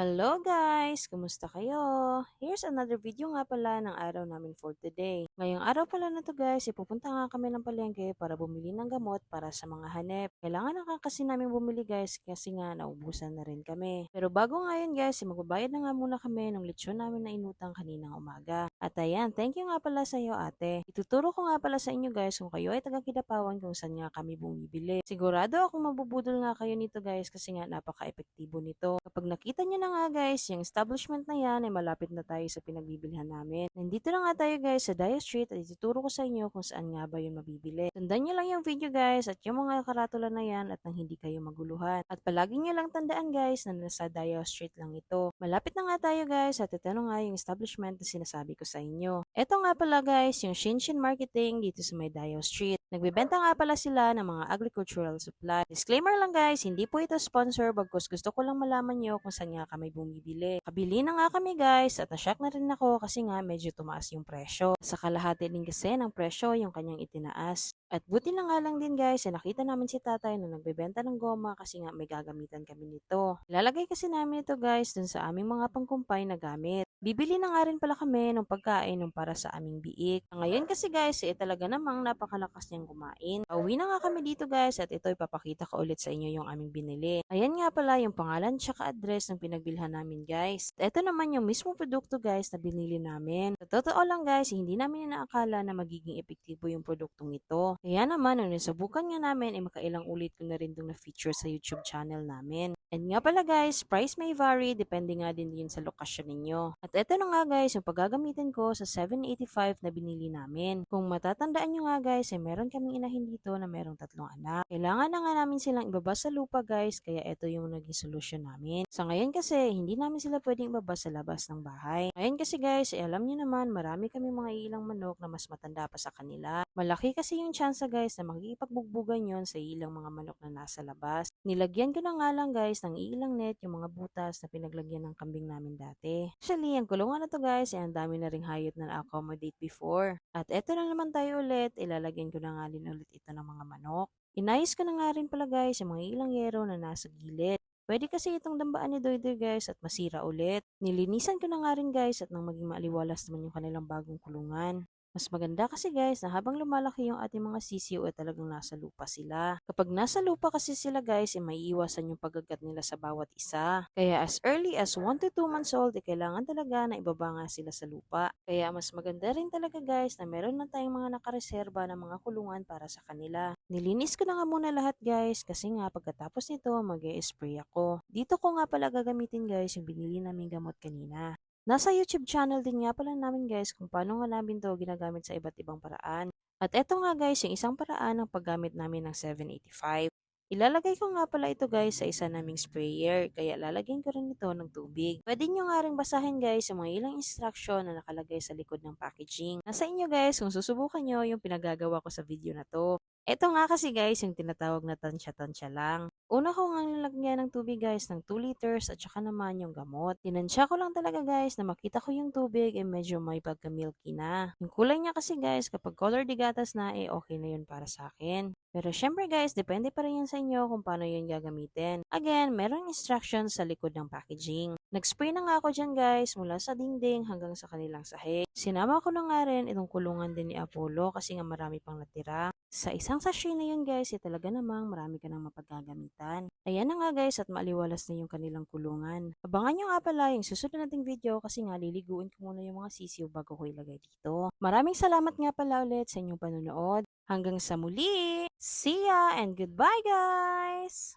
Hello guys! Kumusta kayo? Here's another video nga pala ng araw namin for today. Ngayong araw pala na to guys, ipupunta nga kami ng palengke para bumili ng gamot para sa mga hanep. Kailangan na kasi namin bumili guys kasi nga naubusan na rin kami. Pero bago nga yun guys, magbabayad na nga muna kami ng lechon namin na inutang kaninang umaga. At ayan, thank you nga pala sa iyo ate. Ituturo ko nga pala sa inyo guys kung kayo ay taga Kidapawan kung saan nga kami bumibili. Sigurado akong mabubudol nga kayo nito guys kasi nga napaka-epektibo nito. Kapag nakita nyo na nga guys, yung establishment na yan ay malapit na tayo sa pinagbibilhan namin. Nandito na nga tayo guys sa Dio Street at ituturo ko sa inyo kung saan nga ba yun mabibili. Sundan nyo lang yung video guys at yung mga karatula na yan at nang hindi kayo maguluhan. At palagi nyo lang tandaan guys na nasa Dio Street lang ito. Malapit na nga tayo guys at ito na nga yung establishment na sinasabi ko sa inyo. Ito nga pala guys yung Shinshin Marketing dito sa may Dio Street. Nagbebenta nga pala sila ng mga agricultural supply. Disclaimer lang guys, hindi po ito sponsor bagkus gusto ko lang malaman nyo kung saan nga kami bumibili. Kabili na nga kami guys at nashock na rin ako kasi nga medyo tumaas yung presyo. Sa kalahati din kasi ng presyo yung kanyang itinaas. At buti na nga lang din guys, eh, nakita namin si tatay na nagbebenta ng goma kasi nga may gagamitan kami nito. Ilalagay kasi namin ito guys dun sa aming mga pangkumpay na gamit. Bibili na nga rin pala kami ng pagkain ng para sa aming biik. Ngayon kasi guys, eh talaga namang napakalakas niyang kumain. Pauwi na nga kami dito guys at ito ipapakita ko ulit sa inyo yung aming binili. Ayan nga pala yung pangalan tsaka address ng pinagbilhan namin guys. Ito naman yung mismo produkto guys na binili namin. Sa totoo lang guys, hindi namin inaakala na magiging epektibo yung produktong ito. Kaya naman, nung nasabukan nga namin, ay makailang ulit ko na rin itong na-feature sa YouTube channel namin. And nga pala guys, price may vary, depende nga din yun sa lokasyon ninyo. At eto na nga guys, yung paggagamitin ko sa 785 na binili namin. Kung matatandaan nyo nga guys, ay meron kaming inahin dito na merong tatlong anak. Kailangan na nga namin silang ibaba sa lupa guys, kaya eto yung naging solusyon namin. Sa ngayon kasi, hindi namin sila pwedeng ibaba sa labas ng bahay. Ngayon kasi guys, ay alam nyo naman, marami kami mga ilang manok na mas matanda pa sa kanila. Malaki kasi yung chance guys na magkikipagbubugan yon sa ilang mga manok na nasa labas. Nilagyan ko na nga lang guys ng ilang net yung mga butas na pinaglagyan ng kambing namin dati. Actually, ang kulungan na to guys, ay ang dami na ring hayop na na-accommodate before. At eto na naman tayo ulit, ilalagyan ko na nga din ulit ito ng mga manok. Inayos ko na nga rin pala guys yung mga ilang yero na nasa gilid. Pwede kasi itong dambaan ni Doydoy guys at masira ulit. Nilinisan ko na nga rin guys at nang maging maaliwalas naman yung kanilang bagong kulungan. Mas maganda kasi guys na habang lumalaki yung ating mga sisiyo ay talagang nasa lupa sila. Kapag nasa lupa kasi sila guys ay maiiwasan yung pagagat nila sa bawat isa. Kaya as early as 1 to 2 months old ay kailangan talaga na ibaba nga sila sa lupa. Kaya mas maganda rin talaga guys na meron na tayong mga nakareserba ng mga kulungan para sa kanila. Nilinis ko na nga muna lahat guys kasi nga pagkatapos nito mag spray ako. Dito ko nga pala gagamitin guys yung binili namin gamot kanina. Nasa YouTube channel din nga pala namin guys kung paano nga namin to ginagamit sa iba't ibang paraan. At eto nga guys yung isang paraan ng paggamit namin ng 785. Ilalagay ko nga pala ito guys sa isa naming sprayer, kaya lalagyan ko rin ito ng tubig. Pwede nyo nga rin basahin guys yung mga ilang instruction na nakalagay sa likod ng packaging. Nasa inyo guys kung susubukan nyo yung pinagagawa ko sa video na to. Ito nga kasi guys yung tinatawag na tansya-tansya lang. Una ko nga nilagyan ng tubig guys ng 2 liters at saka naman yung gamot. Tinansya ko lang talaga guys na makita ko yung tubig eh medyo may pagka-milky na. Yung kulay niya kasi guys kapag color de gatas na eh okay na yun para sa akin. Pero syempre guys, depende pa rin yan sa inyo kung paano yun gagamitin. Again, merong instructions sa likod ng packaging. Nag-spray na nga ako dyan guys mula sa dingding hanggang sa kanilang sahig. Sinama ko na nga rin itong kulungan din ni Apollo kasi nga marami pang natira. Sa isang sachet na yun guys, eh, talaga namang marami ka nang mapagagamitan. Ayan na nga guys at maliwalas na yung kanilang kulungan. Abangan nyo nga pala yung susunod nating video kasi nga liliguin ko muna yung mga sisiw bago ko ilagay dito. Maraming salamat nga pala ulit sa inyong panonood. Hanggang sa muli! See ya and goodbye guys!